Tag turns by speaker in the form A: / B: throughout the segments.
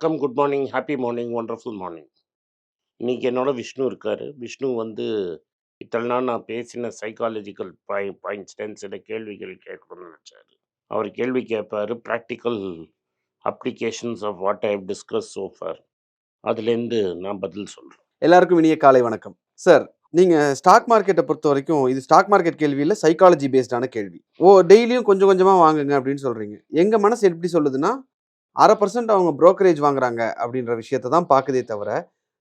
A: வணக்கம் good morning happy morning wonderful morning இன்றைக்கி என்னோட விஷ்ணு இருக்கார். விஷ்ணு வந்து இத்தனை நாள் நான் பேசின சைக்காலஜிக்கல் பாய் பாயிண்ட்ஸ் சில கேள்விகள் கேட்கணும்னு நினச்சார். அவர் கேள்வி கேட்பார் practical applications of what I have discuss so far அதுலேருந்து நான் பதில் சொல்கிறேன்
B: எல்லாருக்கும் இனிய காலை வணக்கம். சார் நீங்கள் ஸ்டாக் மார்க்கெட்டை பொறுத்த வரைக்கும் இது ஸ்டாக் மார்க்கெட் கேள்வி இல்லை சைக்காலஜி பேஸ்டான கேள்வி. ஓ டெய்லியும் கொஞ்சம் கொஞ்சமாக வாங்குங்க அப்படின்னு சொல்கிறீங்க எங்கள் மனசு எப்படி சொல்லுதுன்னா அரை பர்சன்ட் அவங்க ப்ரோக்கரேஜ் வாங்குறாங்க அப்படின்ற விஷயத்தை தான் பார்க்குதே தவிர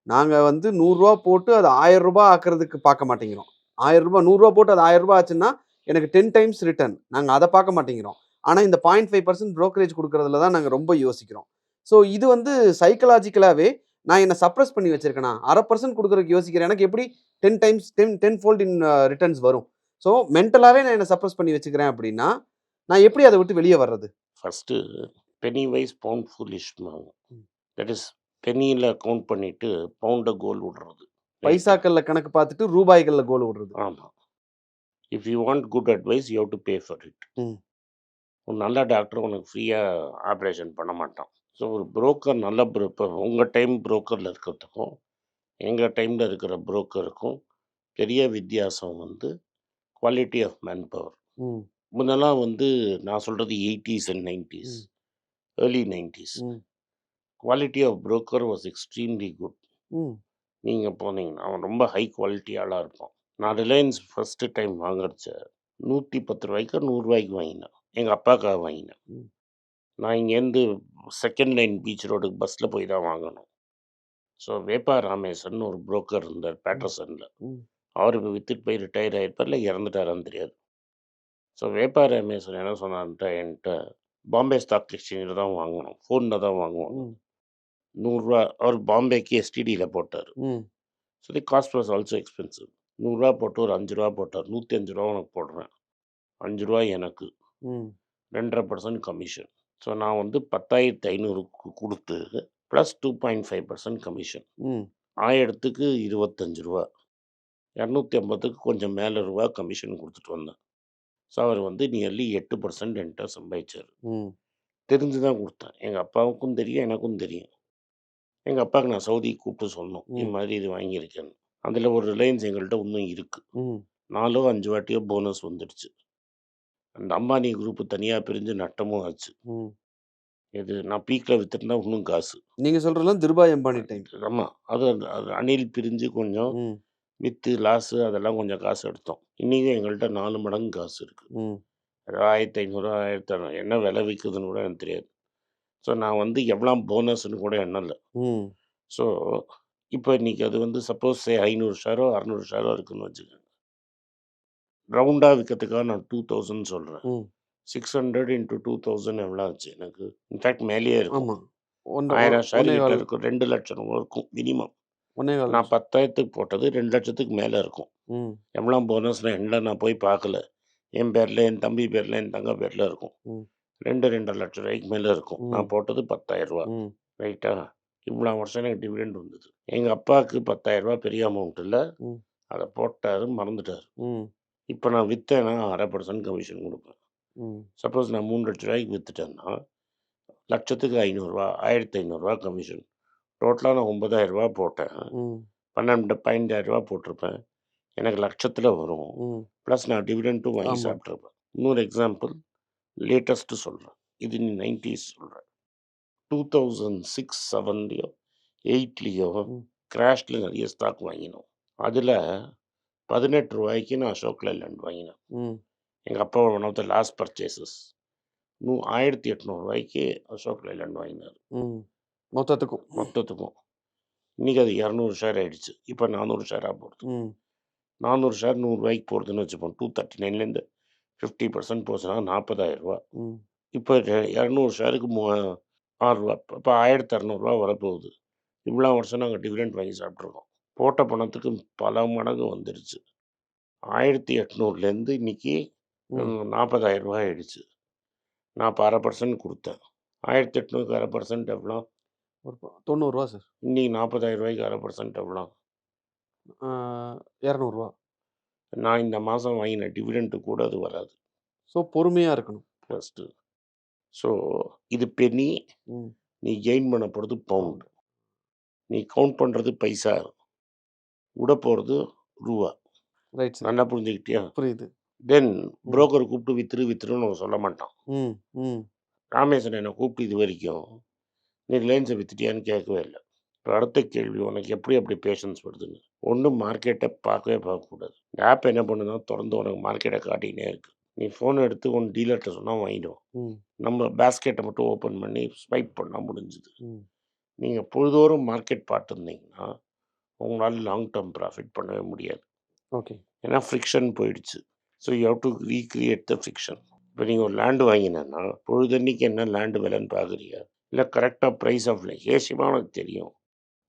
B: நாங்கள் வந்து நூறுரூவா போட்டு அது ஆயிரம் ரூபாய் ஆக்குறதுக்கு பார்க்க மாட்டேங்கிறோம். ஆயிரம் ரூபாய் நூறுரூவா போட்டு அது ஆயிரம் ரூபாய் ஆச்சுன்னா எனக்கு டென் டைம்ஸ் ரிட்டர்ன் நாங்கள் அதை பார்க்க மாட்டேங்கிறோம். ஆனால் இந்த பாயிண்ட் ஃபைவ் பர்சன்ட் ப்ரோக்கரேஜ் கொடுக்குறதுல தான் நாங்கள் ரொம்ப யோசிக்கிறோம். ஸோ இது வந்து சைக்கலாஜிக்கலாகவே நான் என்னை சப்ரஸ் பண்ணி வச்சிருக்கேனா? அரை பர்சன்ட் கொடுக்குறதுக்கு யோசிக்கிறேன். எனக்கு எப்படி ten times ten ten fold in returns வரும்? ஸோ மென்டலாகவே நான் என்னை சப்ரஸ் பண்ணி வச்சுக்கிறேன் அப்படின்னா நான் எப்படி அதை விட்டு வெளியே வர்றது?
A: ஃபஸ்ட்டு பெனி வைஸ் பவுண்ட் ஃபுல்லிஷ்மாங்க
B: ம்.
A: தட் இஸ் பெனியில் கவுண்ட் பண்ணிவிட்டு பவுண்டை கோல் விடுறது
B: பைசாக்கள்ல கணக்கு பார்த்துட்டு ரூபாய்கள்ல கோல் விடுறது.
A: ஆமாம் if you want good advice you to pay for it. ஒரு நல்ல டாக்டர் உனக்கு ஃப்ரீயாக ஆப்ரேஷன் பண்ண மாட்டான். ஸோ ஒரு புரோக்கர் நல்ல இப்போ உங்கள் டைம் புரோக்கரில் இருக்கிறதுக்கும் எங்கள் டைமில் இருக்கிற புரோக்கருக்கும் பெரிய வித்தியாசம் வந்து குவாலிட்டி ஆஃப் மேன் பவர் முன்னெல்லாம் வந்து நான் சொல்கிறது eighties and nineties. Early nineties quality of broker was extremely good நீங்கள் போனீங்கன்னா அவன் ரொம்ப ஹை குவாலிட்டி ஆளாக இருப்பான். நான் ரிலையன்ஸ் ஃபஸ்ட்டு டைம் வாங்குறச்ச நூற்றி பத்து ரூபாய்க்கு நூறுரூவாய்க்கு வாங்கினேன். எங்கள் அப்பாக்காக வாங்கினேன். நான் இங்கேருந்து செகண்ட் லைன் பீச் ரோடுக்கு பஸ்ஸில் போய் தான் வாங்கணும். ஸோ வேப்பா ராமேசன் ஒரு புரோக்கர் இருந்தார் பேட்டர்சனில். அவர் இப்போ வித்துட்டு போய் ரிட்டையர் ஆகிருப்பார் இல்லை இறந்துட்டாரான்னு தெரியாது. ஸோ வேப்பா ராமேசன் என்ன சொன்னான்ட்ட என்கிட்ட பாம்பே ஸ்டாக் எக்ஸ்சேஞ்சில் தான் வாங்கணும். ஃபோனில் தான் வாங்குவோம் நூறுரூவா அவர் பாம்பேக்கு எஸ்டிடியில் போட்டார். So the cost was also expensive நூறுரூவா போட்டு ஒரு அஞ்சு ரூபா போட்டார். நூற்றி அஞ்சு ரூபா உனக்கு போடுறேன். அஞ்சு ரூபா எனக்கு. ரெண்டரை பர்சன்ட் கமிஷன் ஸோ நான் வந்து பத்தாயிரத்து ஐநூறுக்கு கொடுத்து plus two point five percent commission ஆயிரத்துக்கு இருபத்தஞ்சு ரூபா. இரநூத்தி ஐம்பதுக்கு கொஞ்சம் மேலே ரூபா கமிஷன் கொடுத்துட்டு வந்தேன். ஸோ அவர் வந்து நியர்லி எட்டு பர்சன்ட் என்கிட்ட சம்பாதிச்சார். தெரிஞ்சு தான் கொடுத்தேன். எங்கள் அப்பாவுக்கும் தெரியும் எனக்கும் தெரியும். எங்கள் அப்பாவுக்கு நான் சவுதி கூப்பிட்டு சொன்னோம் இது. மாதிரி இது வாங்கியிருக்கேன்னு. அதில் ஒரு ரிலையன்ஸ் எங்கள்கிட்ட இன்னும் இருக்குது நாலோ அஞ்சு வாட்டியோ போனஸ் வந்துடுச்சு. அந்த அம்பானி குரூப்பு தனியாக பிரிஞ்சு நட்டமும் ஆச்சு. இது நான் பீக்கில் வித்துட்டுனா இன்னும் காசு.
B: நீங்க சொல்றதுலாம் திருபாய் அம்பானி டைம்
A: ஆமாம் அது அணில் பிரிஞ்சு கொஞ்சம் வித்து லாஸு அதெல்லாம் கொஞ்சம் காசு எடுத்தோம். இன்றைக்கும் எங்கள்கிட்ட நாலு மடங்கு காசு இருக்குது ஆயிரத்தி ஐநூறு ஆயிரத்தி அறநூறு என்ன விலை விற்குதுன்னு கூட எனக்கு தெரியாது. ஸோ நான் வந்து எவ்வளோ போனஸ்ன்னு கூட எண்ணல. ஸோ இப்போ இன்னைக்கு அது வந்து சப்போஸ் ஐநூறு ஷேரோ அறநூறு ஷேரோ இருக்குன்னு வச்சுக்கோங்க. ரவுண்டாக விற்கிறதுக்காக நான் டூ தௌசண்ட் சொல்கிறேன். Six hundred into two thousand எவ்வளோ ஆச்சு? எனக்கு இன்ஃபேக்ட் மேலேயே இருக்கும். ஆயிரம் ஷேர் இருக்கும். ரெண்டு லட்சம் இருக்கும் மினிமம்
B: ஒன்னே
A: நான் பத்தாயிரத்துக்கு போட்டது ரெண்டு லட்சத்துக்கு மேலே இருக்கும்.
B: ம்,
A: எவ்வளோ போனஸ்னு என்ன நான் போய் பார்க்கல என் பேரில் என் தம்பி பேரில் என் தங்க பேரில் இருக்கும். ரெண்டு ரெண்டரை லட்சம் ரூபாய்க்கு மேலே இருக்கும். நான் போட்டது பத்தாயிரம் ரூபா
B: ம்,
A: ரைட்டா? இவ்வளோ வருஷம் எனக்கு டிவிடெண்ட் வந்தது. எங்கள் அப்பாவுக்கு பத்தாயிரம் ரூபா பெரிய அமௌண்ட் இல்லை. அதை போட்டாரு மறந்துட்டார். இப்போ நான் விற்றேன்னா அரை பர்சன்ட் கமிஷன் கொடுப்பேன். சப்போஸ் நான் மூணு லட்ச ரூபாய்க்கு விற்றுட்டேன்னா லட்சத்துக்கு ஐநூறுரூவா ஆயிரத்தி ஐநூறுரூவா கமிஷன் டோட்டலாக நான் ஒன்பதாயிரம் ரூபா போட்டேன். பன்னெண்டு பதினஞ்சாயிரம் ரூபா போட்டிருப்பேன். எனக்கு லட்சத்தில் வரும். ப்ளஸ் நான் டிவிடெண்ட்டும் வாங்கி. சாப்பிட்ருப்பேன் இன்னொரு எக்ஸாம்பிள் லேட்டஸ்ட்டு சொல்கிறேன் இது நீ நைன்டிஸ் சொல்கிறேன் டூ தௌசண்ட் சிக்ஸ் செவன்லேயோ எயிட்லேயோ. கிராஷில் நிறைய ஸ்டாக் வாங்கினோம். அதில் பதினெட்டு ரூபாய்க்கு நான் அசோக் லேண்ட் வாங்கினேன். எங்கள் அப்பா one of the last purchases நூ ஆயிரத்தி எட்நூறுவாய்க்கு அசோக் லேண்ட் வாங்கினார்.
B: மொத்தத்துக்கும்
A: மொத்தத்துக்கும் இன்றைக்கி அது இரநூறு ஷேர் ஆயிடுச்சு. இப்போ நானூறு ஷேராக
B: ம்,
A: நானூறு ஷேர் நூறுரூவாய்க்கு போகிறதுன்னு வச்சுப்போம். டூ தேர்ட்டி நைன்லேருந்து ஃபிஃப்டி பர்சன்ட் போச்சுன்னா
B: ம்,
A: இப்போ இரநூறு ஷேருக்கு மூ ஆறுரூவா இப்போ ஆயிரத்தி இரநூறுவா வரப்போகுது. இவ்வளோ வருஷம் நாங்கள் டிவிடெண்ட் வாங்கி சாப்பிட்ருக்கோம் போட்ட பணத்துக்கு பல மடங்கு வந்துடுச்சு ஆயிரத்தி எட்நூறுலேருந்து. நாற்பதாயிரம் ரூபாய் ஆயிடுச்சு. நான் இப்போ அரை பர்சன்ட் கொடுத்தேன். ஆயிரத்தி எட்நூறுக்கு அரை பர்சன்ட் எவ்வளோ?
B: ஒரு தொண்ணூறுரூவா சார்.
A: இன்னைக்கு நாற்பதாயிரம் ரூபாய்க்கு அரை பர்சன்ட் எவ்வளோ
B: இரநூறுவா.
A: நான் இந்த மாதம் வாங்கின டிவிடெண்ட்டு கூட அது வராது.
B: ஸோ பொறுமையாக இருக்கணும்.
A: ஃபஸ்ட்டு ஸோ இது பெனி
B: ம்.
A: நீ கெயின் பண்ண போகிறது பவுண்ட் நீ கவுண்ட் பண்ணுறது பைசா. விட போகிறது ரூபா.
B: ரைட் சார்
A: நல்லா புரிஞ்சுக்கிட்டியா?
B: புரியுது.
A: தென் புரோக்கர் கூப்பிட்டு வித்துரு வித்துருன்னு சொல்ல மாட்டான்.
B: ம் ம்.
A: ராமேஸ்வரன் என்னை கூப்பிட்டு இது வரைக்கும் நீ ரிலையன்ஸை வித்துட்டியான்னு கேட்கவே இல்லை. இப்போ அடுத்த கேள்வி உனக்கு எப்படி அப்படி பேஷன்ஸ் வருதுன்னு ஒன்றும் மார்க்கெட்டை பார்க்கவே பார்க்கக்கூடாது. இந்த ஆப் என்ன பண்ணுதுன்னா திறந்து உனக்கு மார்க்கெட்டை காட்டிக்கினே இருக்கு. நீ ஃபோன் எடுத்து உன் டீலர்கிட்ட சொன்னால் வாங்கிடுவோம் நம்ம பேஸ்கெட்டை மட்டும் ஓப்பன் பண்ணி ஸ்வைப் பண்ணால் முடிஞ்சுது. நீங்கள் பொழுதோறும் மார்க்கெட் பார்த்துருந்தீங்கன்னா உங்களால் லாங் டேர்ம் ப்ராஃபிட் பண்ணவே முடியாது.
B: ஓகே.
A: ஏன்னா ஃப்ரிக்ஷன் போயிடுச்சு. So you have to recreate the friction இப்போ நீங்கள் ஒரு லேண்டு வாங்கினேன்னா பொழுதன்னைக்கு என்ன லேண்டு விலைன்னு பார்க்குறிய இல்லை கரெக்டாக ப்ரைஸ் ஆஃப் லேண்ட் ஏசியமாக உனக்கு தெரியும்.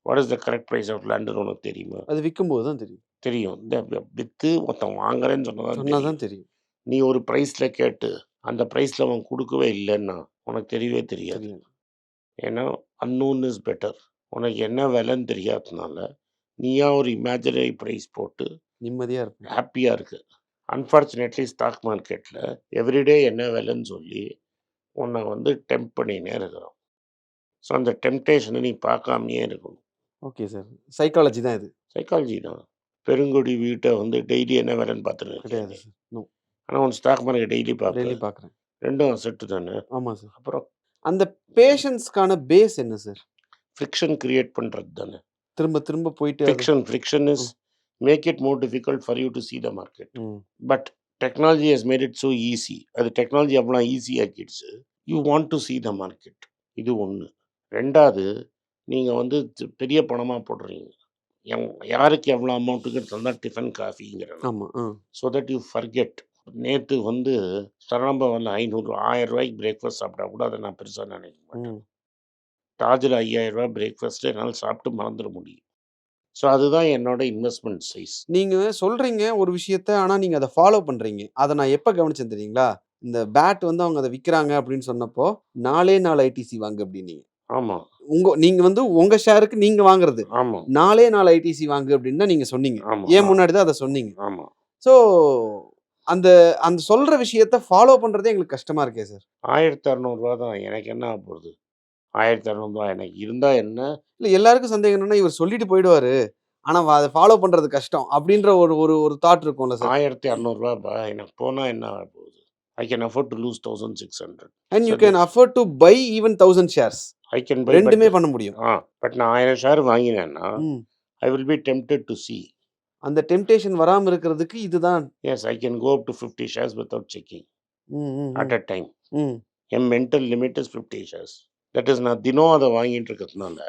A: What is the correct price of லேண்டுன்னு உனக்கு தெரியுமா?
B: அது விற்கும்போது தான் தெரியும்.
A: தெரியும். இந்த வி- வித்து ஒருத்தன் வாங்குறேன்னு சொன்னதான்
B: தான் தெரியும்.
A: நீ ஒரு ப்ரைஸில் கேட்டு அந்த ப்ரைஸில் அவன் கொடுக்கவே இல்லைன்னா உனக்கு தெரியவே தெரியாது. ஏன்னா அன்னோன் இஸ் பெட்டர் உனக்கு என்ன விலைன்னு தெரியாததுனால நீயா ஒரு இமேஜினரி ப்ரைஸ் போட்டு
B: நிம்மதியாக இருப்பேன்.
A: ஹாப்பியாக இருக்கு. அன்ஃபார்ச்சுனேட்லி ஸ்டாக் மார்க்கெட்டில் எவ்ரிடே என்ன விலைன்னு சொல்லி உன்னை வந்து டெம்ப் பண்ணினே இருக்கிறோம் ஸோ அந்த டெம்டேஷனை நீ பார்க்காமையே இருக்கணும்.
B: ஓகே சார் சைக்காலஜி தான் இது.
A: சைக்காலஜி தான். பெருங்குடி வீட்டை வந்து டெய்லி என்ன விலைன்னு பார்த்துட்டு
B: கிடையாது
A: ஆனால் உன் ஸ்டாக் மார்க்கெட் டெய்லி
B: டெய்லி
A: பார்க்க
B: பார்க்குறேன்.
A: ரெண்டும் அசெட்டு தானே?
B: ஆமாம் சார்
A: அப்புறம்
B: அந்த பேஷன்ஸ்க்கான பேஸ் என்ன சார்
A: ஃப்ரிக்ஷன் கிரியேட் பண்ணுறது தானே?
B: திரும்ப திரும்ப போயிட்டு
A: friction friction is make it more difficult for you to see the market but technology has made it so easy அது டெக்னாலஜி அவ்வளோ easy ஆக்கிடுச்சு. You want to see the market இது ஒன்று ரெண்டாவது நீங்கள் வந்து பெரிய பணமாக போடுறீங்க. எவ்- யாருக்கு எவ்வளோ அமௌண்ட்டுக்கு தந்தால் டிஃபன் காஃபிங்கிறேன்
B: ஆமாம்
A: ஸோ தட் யூ ஃபர்கெட் நேற்று வந்து சரணாபவனில் ஐநூறு ஆயிரம் ரூபாய்க்கு பிரேக்ஃபாஸ்ட் சாப்பிட்டா கூட அதை நான் பெருசாக நினைக்க மாட்டேன். தாஜில் ஐயாயிரம் ரூபாய் பிரேக்ஃபாஸ்ட்டு என்னால் சாப்பிட்டு மறந்துட முடியும். ஸோ அதுதான் என்னோட இன்வெஸ்ட்மெண்ட் சைஸ்
B: நீங்கள் சொல்கிறீங்க ஒரு விஷயத்த ஆனால் நீங்கள் அதை ஃபாலோ பண்ணுறீங்க அதை நான் எப்போ கவனிச்சேன் தெரியுங்களா? இந்த பேட் வந்து அவங்க அதை விற்கிறாங்க அப்படின்னு சொன்னப்போ நாலே நாலு ஐடிசி வாங்க அப்படின்னீங்க.
A: ஆமாம்
B: உங்க நீங்க வந்து உங்க ஷேருக்கு நீங்க வாங்குறது.
A: ஆமாம்
B: நாலே நாலு ஐடிசி வாங்கு அப்படின்னு தான் நீங்க சொன்னீங்க. ஏன் முன்னாடி தான் அதை சொன்னீங்க?
A: ஆமாம்
B: ஸோ அந்த அந்த சொல்ற விஷயத்த ஃபாலோ பண்றதே எங்களுக்கு கஷ்டமா இருக்கே சார்
A: ஆயிரத்தி அறநூறுவா தான். எனக்கு என்ன ஆக போகுது? ஆயிரத்தி அறநூறுவா எனக்கு இருந்தால் என்ன?
B: இல்ல எல்லாருக்கும் சந்தேகம் என்னன்னா இவர் சொல்லிட்டு போயிடுவாரு. ஆனா வ- அதை ஃபாலோ பண்றது கஷ்டம் அப்படின்ற ஒரு ஒரு ஒரு தாட் இருக்கும்ல சார்
A: ஆயிரத்தி அறநூறுவா எனக்கு போனால் என்ன ஆக போகுது? I can afford to lose thousand six hundred
B: and you. Can afford to buy even thousand shares
A: I can
B: ரெண்டுமே பண்ண முடியும்.
A: ஆ பட் நான் ஆயிரம் share வாங்கினேன்னா. I will be tempted to see.
B: அந்த டெம்டேஷன் வராம இருக்கிறதுக்கு இதுதான்.
A: Yes I can go up to fifty shares without checking at a time N mental limit is fifty shares that is நான் தினம் அதை வாங்கிட்டு இருக்கிறதுனால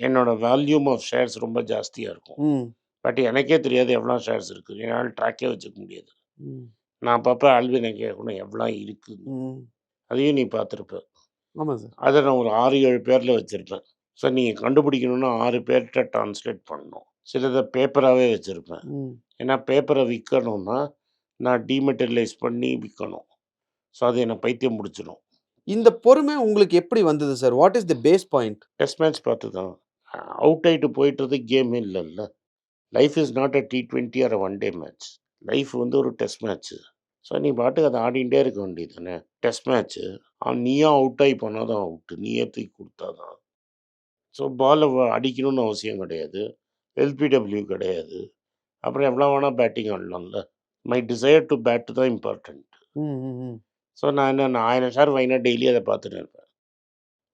A: என்னோட வேல்யூம் ஆஃப் ஷேர்ஸ் ரொம்ப ஜாஸ்தியாக இருக்கும். பட் எனக்கே தெரியாது எவ்வளோ ஷேர்ஸ் இருக்குது என்னால் ட்ராக்கே வச்சுக்க முடியாது. நான் அப்பப்போ ஆல்வினை கேட்கணும் எவ்வளோ இருக்குது. அதையும் நீ பார்த்துருப்ப.
B: ஆமா சார்.
A: அதை நான் ஒரு ஆறு ஏழு பேரில் வச்சுருப்பேன். ஸோ நீங்கள் கண்டுபிடிக்கணும்னா ஆறு பேர்கிட்ட ட்ரான்ஸ்லேட் பண்ணணும். சிலதை பேப்பராகவே வச்சுருப்பேன். ஏன்னா பேப்பரை விற்கணும்னா நான் டீமெட்டரியலைஸ் பண்ணி விற்கணும் ஸோ அது என்னை பைத்தியம் முடிச்சிடும்
B: இந்த பொறுமை உங்களுக்கு எப்படி வந்தது sir? What is the base point
A: test match பார்த்து தான் அவுட் ஆகிட்டு போயிட்டுறது கேம் இல்லைல்ல. Life is not a T twenty or one day match life வந்து ஒரு டெஸ்ட் மேட்ச்சு ஸோ நீ பாட்டுக்கு அதை ஆடிகிட்டே இருக்க வேண்டியது தானே டெஸ்ட் மேட்ச்சு அவன் நீயும் அவுட் ஆகி போனால் தான் அவுட்டு நீயே தூக்கி கொடுத்தா தான் ஸோ பாலை அடிக்கணும்னு அவசியம் கிடையாது. எல்பிடபிள்யூ கிடையாது. அப்புறம் எவ்வளோ வேணால் பேட்டிங் ஆடலாம்ல. மை டிசைர் டு பேட் தான் இம்பார்ட்டண்ட். ஸோ நான் என்ன நான் ஆயிரம் ஷேர் வாங்கினா டெய்லி அதை பார்த்துட்டு இருப்பேன்.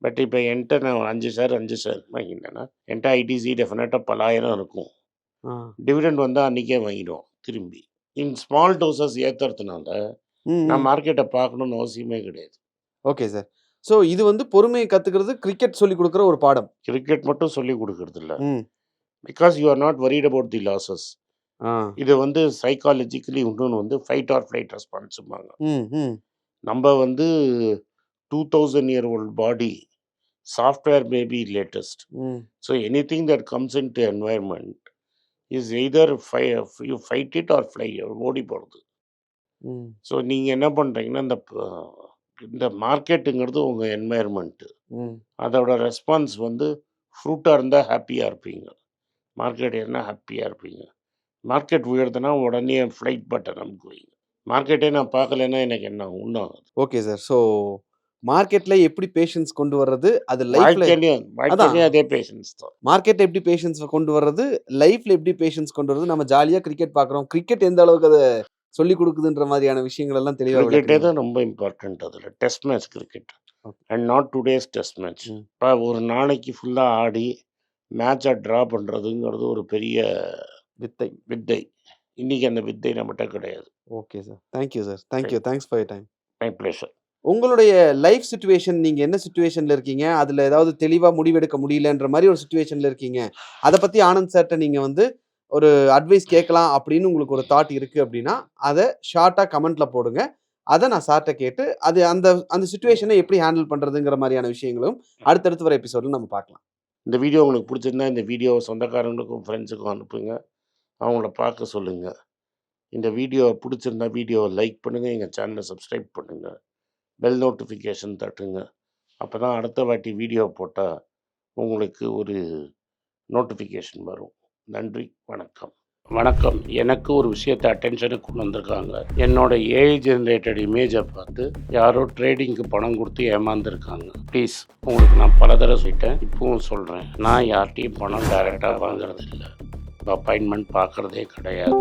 A: பட் இப்போ என்கிட்ட நான் ஒரு அஞ்சு ஷேர் அஞ்சு ஷேர் வாங்கிட்டேன்னா என்கிட்ட ஐடிசி டெஃபினட்டாக பலாயிரம் இருக்கும். டிவிடெண்ட் வந்தால் அன்றைக்கே வாங்கிடுவோம் திரும்பி. இன் ஸ்மால் டோசஸ் ஏற்றுறதுனால நான். மார்க்கெட்டை பார்க்கணுன்னு அவசியமே கிடையாது.
B: Okay sir. ஸோ இது வந்து பொறுமையை கத்துக்கிறது கிரிக்கெட் சொல்லி கொடுக்குற ஒரு பாடம்.
A: கிரிக்கெட் மட்டும் சொல்லி கொடுக்கறது இல்ல. Because you are not worried about the losses இது வந்து சைக்காலஜிக்கலி இன்னொன்று வந்து ஃபைட் ஆர் ஃப்ளைட்
B: ம்
A: நம்ம வந்து two thousand year old body software maybe latest
B: ம்.
A: So anything that comes into environment is either fi- you fight it or fly ஓடி போகிறது ஸோ நீங்கள் என்ன பண்ணுறீங்கன்னா இந்த இந்த மார்க்கெட்டுங்கிறது உங்கள் என்வாயர்மெண்ட்டு அதோட ரெஸ்பான்ஸ் வந்து ஃப்ரூட்டாக இருந்தால் ஹாப்பியாக இருப்பீங்க. மார்க்கெட் என்ன ஹாப்பியாக இருப்பீங்க. மார்க்கெட் உயர்துன்னா உடனே ஃப்ளைட் பட்டன் அமுக்குவீங்க. மார்க்கெட்டே நான் பார்க்கலன்னா எனக்கு என்ன ஒன்றும் ஆகாது.
B: ஓகே சார் ஸோ மார்க்கெட்ல எப்படி பேஷன்ஸ் கொண்டு வர்றது? அது லைஃப்ல
A: அதே பேஷன்ஸ் தான்.
B: மார்க்கெட்ல எப்படி பேஷன்ஸ் கொண்டு வர்றது? லைஃப்ல எப்படி பேஷன்ஸ் கொண்டு வர்றது? நம்ம ஜாலியா கிரிக்கெட் பாக்குறோம் கிரிக்கெட் எந்த அளவுக்கு அதை சொல்லி கொடுக்குதுன்ற மாதிரியான விஷயங்கள் எல்லாம் தெளிவா
A: கிரிக்கெட்டே. தான் ரொம்ப இம்பார்ட்டன்ட் அதில். Test match cricket. And not today's test match. இப்போ ஒரு நாளைக்கு ஃபுல்லாக ஆடி மேட்சை ட்ரா பண்ணுறதுங்கிறது ஒரு பெரிய
B: வித்தை.
A: வித்தை. இன்னைக்கு அந்த வித்தை நம்மகிட்ட கிடையாது.
B: Okay sir thank you sir thank you thanks for time
A: my pleasure
B: உங்களுடைய லைஃப் சுச்சுவேஷன் நீங்கள் என்ன சுச்சுவேஷனில் இருக்கீங்க? அதில் ஏதாவது தெளிவாக முடிவெடுக்க முடியலன்ற மாதிரி ஒரு சுச்சுவேஷனில் இருக்கீங்க. அதை பற்றி ஆனந்த் சார்கிட்ட நீங்கள் வந்து ஒரு அட்வைஸ் கேட்கலாம் அப்படின்னு உங்களுக்கு ஒரு தாட் இருக்குது அப்படின்னா அதை ஷார்ட்டாக கமெண்ட்டில் போடுங்க. அதை நான் சார்ட்ட கேட்டு அது அந்த அந்த சுச்சுவேஷனை எப்படி ஹேண்டில் பண்ணுறதுங்கிற மாதிரியான விஷயங்களும் அடுத்தடுத்து வர எபிசோடில் நம்ம பார்க்கலாம்.
A: இந்த வீடியோ உங்களுக்கு பிடிச்சிருந்தா இந்த வீடியோவை சொந்தக்காரங்களுக்கும் ஃப்ரெண்ட்ஸுக்கும் அனுப்புங்க. அவங்கள பார்க்க சொல்லுங்கள் இந்த வீடியோ பிடிச்சிருந்தா வீடியோவை லைக் பண்ணுங்கள் எங்கள் சேனலை சப்ஸ்கிரைப் பண்ணுங்கள் பெல் நோட்டிஃபிகேஷன் தட்டுங்க. அப்போ தான் அடுத்த வாட்டி வீடியோ போட்டால் உங்களுக்கு ஒரு நோட்டிஃபிகேஷன் வரும். நன்றி வணக்கம். வணக்கம். எனக்கு ஒரு விஷயத்தை அட்டென்ஷனுக்கு கொண்டு வந்திருக்காங்க. என்னோட ஏஐ ஜென்ரேட்டட் இமேஜை பார்த்து யாரோ ட்ரேடிங்க்கு பணம் கொடுத்து ஏமாந்துருக்காங்க. ப்ளீஸ் உங்களுக்கு நான் பல தடவை சொல்லிட்டேன். இப்பவும் சொல்கிறேன் நான் யார்கிட்டையும் பணம் டைரெக்டாக வாங்குறது இல்லை அப்பாயின்மெண்ட் பார்க்குறதே கிடையாது.